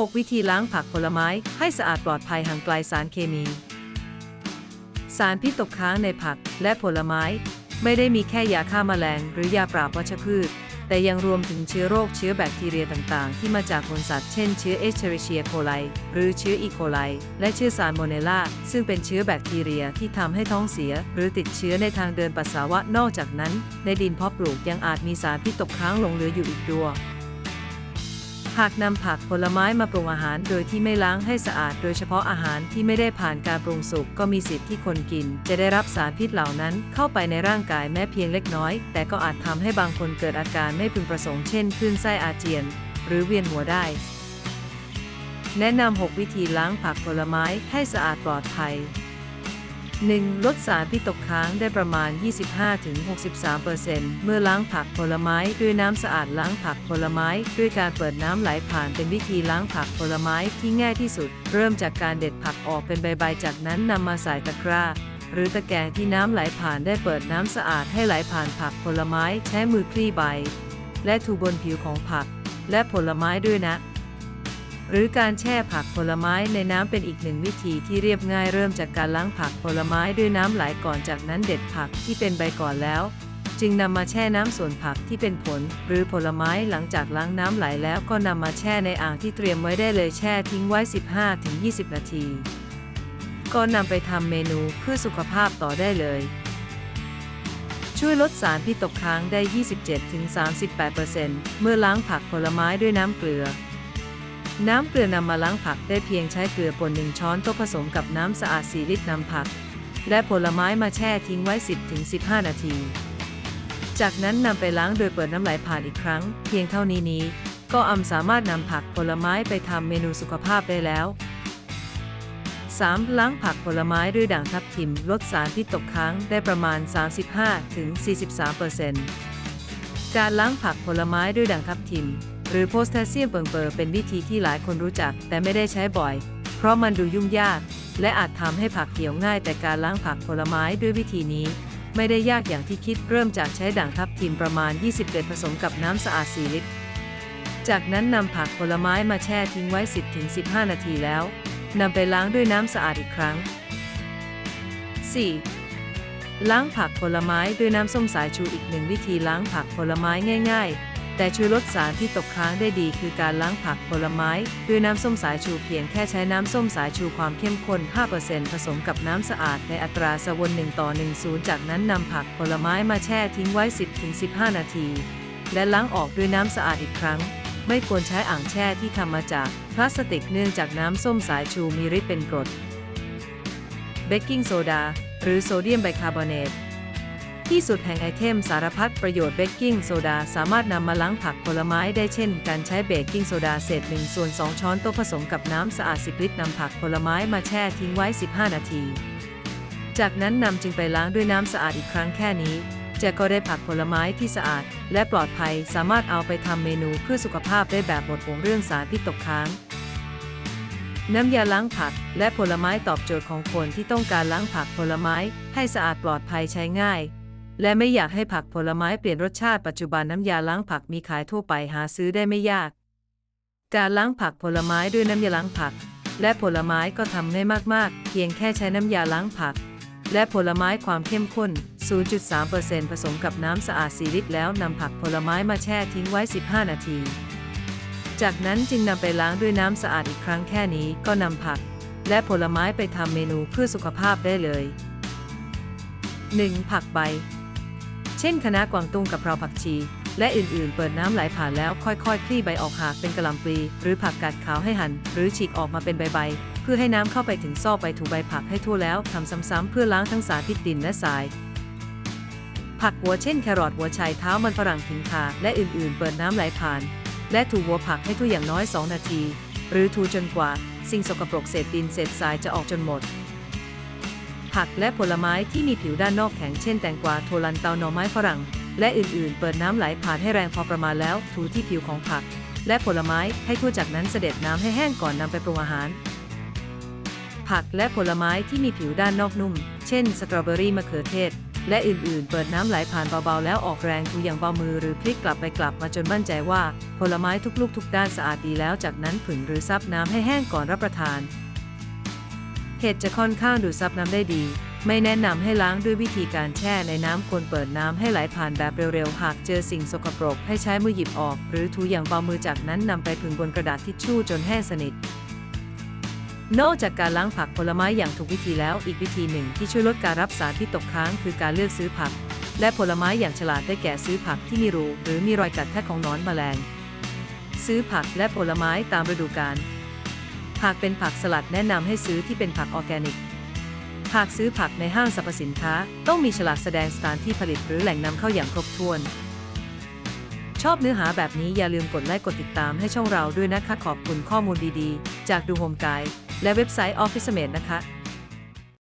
6 วิธีล้างผักผลไม้ให้สะอาดปลอดภัยห่างไกลสารเคมี สารพิษตกค้างในผักและผลไม้ ไม่ได้มีแค่ยาฆ่าแมลงหรือยาปราบวัชพืช แต่ยังรวมถึงเชื้อโรคเชื้อแบคทีเรียต่าง ๆ ที่มาจากขนสัตว์เช่นเชื้อเอสเชอริเชียโคไลหรือเชื้ออีโคไลและเชื้อซานโมเนล่าซึ่งเป็นเชื้อแบคทีเรียที่ทำให้ท้องเสีย หรือติดเชื้อในทางเดินปัสสาวะนอกจากนั้น ในดินเพาะปลูกยังอาจมีสารพิษตกค้างหลงเหลืออยู่อีกด้วย หากนำผักผลไม้มาปรุงอาหารโดยที่ไม่ล้างให้สะอาด โดยเฉพาะอาหารที่ไม่ได้ผ่านการปรุงสุกก็มีสิทธิ์ที่คนกิน จะได้รับสารพิษเหล่านั้น เข้าไปในร่างกายแม้เพียงเล็กน้อย แต่ก็อาจทำให้บางคนเกิดอาการไม่พึงประสงค์เช่นคลื่นไส้อาเจียน หรือเวียนหัวได้ แนะนำ 6 วิธีล้างผักผลไม้ให้สะอาดปลอดภัย 1. ลดสารพิษตกค้างได้ประมาณ 25-63%เมื่อล้างผักผลไม้ด้วยน้ำสะอาดล้างผักผลไม้ ด้วยการเปิดน้ำไหลผ่านเป็นวิธีล้างผักผลไม้ที่ง่ายที่สุด เริ่มจากการเด็ดผักออกเป็นใบๆจากนั้นนำมาใส่ตะกร้าหรือตะแกรงที่น้ำไหลผ่านได้เปิดน้ำสะอาดให้ไหลผ่านผักผลไม้ใช้มือคลี่ใบ และถูบนผิวของผัก และผลไม้ด้วยนะ หรือการแช่ผักผลไม้ในน้ำเป็นอีกหนึ่งวิธีที่เรียบง่ายเริ่มจากการล้างผักผลไม้ด้วยน้ำไหลก่อนจากนั้นเด็ดผักที่เป็นใบก่อนแล้ว จึงนำมาแช่น้ำส่วนผักที่เป็นผล หรือผลไม้หลังจากล้างน้ำไหลแล้วก็นำมาแช่ในอ่างที่เตรียมไว้ได้เลยแช่ทิ้งไว้ 15-20 นาที ก็นำไปทำเมนูเพื่อสุขภาพต่อได้เลย ช่วยลดสารพิษตกค้างได้ 27-38%เมื่อล้างผักผลไม้ด้วยน้ำเกลือ น้ำเกลือนำมาล้างผักได้เพียงใช้เกลือป่น1ช้อนโต๊ะผสมกับน้ำสะอาด 4 ลิตรนำผัก และผลไม้มาแช่ทิ้งไว้ 10-15 นาที จากนั้นนำไปล้างโดยเปิดน้ำไหลผ่านอีกครั้ง เพียงเท่านี้นี้ ก็อำสามารถนำผักผลไม้ไปทำเมนูสุขภาพได้แล้ว 3. ล้างผักผลไม้ด้วยด่างทับทิม ลดสารพิษตกค้างได้ประมาณ 35-43%การล้างผักผลไม้ด้วยด่างทับทิม หรือโพสแทสเซียมเปิงเปอร์เป็นวิธีที่หลายคนรู้จัก แต่ไม่ได้ใช้บ่อย เพราะมันดูยุ่งยาก และอาจทำให้ผักเหี่ยวง่าย แต่การล้างผักผลไม้ด้วยวิธีนี้ ไม่ได้ยากอย่างที่คิดเริ่มจากใช้ด่างทับทิมประมาณ 20เกล็ดผสมกับน้ำสะอาด4ลิตร จากนั้นนำผักผลไม้มาแช่ทิ้งไว้ 10-15 นาทีแล้วนำไปล้างด้วยน้ำสะอาดอีกครั้ง 4. ล้างผักผลไม้ด้วยน้ำส้มสายชูอีกหนึ่งวิธีล้างผักผลไม้ง่ายๆ แต่ช่วยลดสารที่ตกค้างได้ดีคือการล้างผักผลไม้ด้วยน้ำส้มสายชูเพียงแค่ใช้น้ำส้มสายชูความเข้มข้น 5%ผสมกับน้ำสะอาดในอัตราสวน1ต่อ10 จากนั้นนำผักผลไม้มาแช่ทิ้งไว้ 10-15 นาที และล้างออกด้วยน้ำสะอาดอีกครั้ง ไม่ควรใช้อ่างแช่ที่ทำมาจากพลาสติกเนื่องจากน้ำส้มสายชูมีฤทธิ์เป็นกรดเบกกิ้งโซดาหรือโซเดียมไบคาร์บอเนต ที่สุดแห่งไอเทมสารพัดประโยชน์เบกกิ้งโซดาสามารถนำมาล้างผักผลไม้ได้เช่น การใช้เบกกิ้งโซดาเศษ1ส่วน2ช้อนโต๊ะผสมกับน้ำสะอาด10ลิตรนำผักผลไม้มาแช่ทิ้งไว้ 15 นาที จากนั้นนำจึงไปล้างด้วยน้ำสะอาดอีกครั้งแค่นี้จะก็ได้ผักผลไม้ที่สะอาด และปลอดภัยสามารถเอาไปทำเมนูเพื่อสุขภาพได้แบบหมดห่วงเรื่องสารพิษตกค้างน้ำยาล้างผักและผลไม้ตอบโจทย์ของคนที่ต้องการล้างผักผลไม้ให้สะอาดปลอดภัยใช้ง่าย และไม่อยากให้ผักผลไม้เปลี่ยนรสชาติปัจจุบันน้ำยาล้างผักมีขายทั่วไปหาซื้อได้ไม่ยาก การล้างผักผลไม้ด้วยน้ำยาล้างผัก และผลไม้ก็ทำง่ายมากๆ เพียงแค่ใช้น้ำยาล้างผัก และผลไม้ความเข้มข้น 0.3%ผสมกับน้ำสะอาด 4 ลิตร แล้วนำผักผลไม้มาแช่ทิ้งไว้ 15 นาที จากนั้นจึงนำไปล้างด้วยน้ำสะอาดอีกครั้งแค่นี้ก็นำผัก และผลไม้ไปทำเมนูเพื่อสุขภาพได้เลย 1. ผักใบ เช่นคณะกวางตุ้งกับเพราผักชี และอื่นๆ เปิดน้ำไหลผ่านแล้วค่อยๆ คลี่ใบออกหากเป็นกะหล่ำปลีหรือผักกาดขาวให้หั่นหรือฉีกออกมาเป็นใบๆ เพื่อให้น้ำเข้าไปถึงซอกใบถูใบผักให้ทั่วแล้วทำซ้ำๆเพื่อล้างทั้งสารพิษดินและทราย ผักหัวเช่นแครอทหัวไชเท้ามันฝรั่งขิงข่าและอื่นๆ เปิดน้ำไหลผ่าน และถูหัวผักให้ทั่วอย่างน้อย 2 นาที หรือถูจนกว่า สิ่งสกปรกเศษดินเศษทรายจะออกจนหมด ผักและผลไม้ที่มีผิวด้านนอกแข็งเช่นแตงกวาโทลันเตาหน่อไม้ฝรั่ง และอื่นๆ เปิดน้ำไหลผ่านให้แรงพอประมาณแล้วถูที่ผิวของผัก และผลไม้ให้ทั่วจากนั้นเสด็จน้ำให้แห้งก่อนนำไปปรุงอาหาร ผักและผลไม้ที่มีผิวด้านนอกนุ่ม เช่น สตรอเบอรี่มะเขือเทศ และอื่นๆ เปิดน้ำไหลผ่านเบาๆ แล้วออกแรงถูอย่างเบามือหรือพลิกกลับไปกลับมาจนมั่นใจว่า ผลไม้ทุกลูกทุกด้านสะอาดดีแล้วจากนั้นผึ่งหรือซับน้ำให้แห้งก่อนรับประทาน เห็ดจะค่อนข้างดูดซับน้ำได้ดี ไม่แนะนำให้ล้างด้วยวิธีการแช่ในน้ำควรเปิดน้ำให้ไหลผ่านแบบเร็วๆ หากเจอสิ่งสกปรกให้ใช้มือหยิบออก หรือถูอย่างเบามือจากนั้นนำไปผึ่งบนกระดาษทิชชู่จนแห้งสนิทนอกจากการล้างผักผลไม้อย่างถูกวิธีแล้ว อีกวิธีหนึ่งที่ช่วยลดการรับสารพิษตกค้าง คือการเลือกซื้อผัก และผลไม้อย่างฉลาดได้แก่ซื้อผักที่มีรูหรือมีรอยกัดแทะของนอนแมลง ซื้อผักและผลไม้ตามฤดูกาล หากเป็นผักสลัดแนะนำให้ซื้อที่เป็นผักออร์แกนิก หากซื้อผักในห้างสรรพสินค้า ต้องมีฉลากแสดงสถานที่ผลิตหรือแหล่งนำเข้าอย่างครบถ้วน ชอบเนื้อหาแบบนี้อย่าลืมกดไลค์กดติดตามให้ช่องเราด้วยนะคะ ขอบคุณข้อมูลดีๆ จากดูโฮมไกด์และเว็บไซต์ Office Mate นะคะ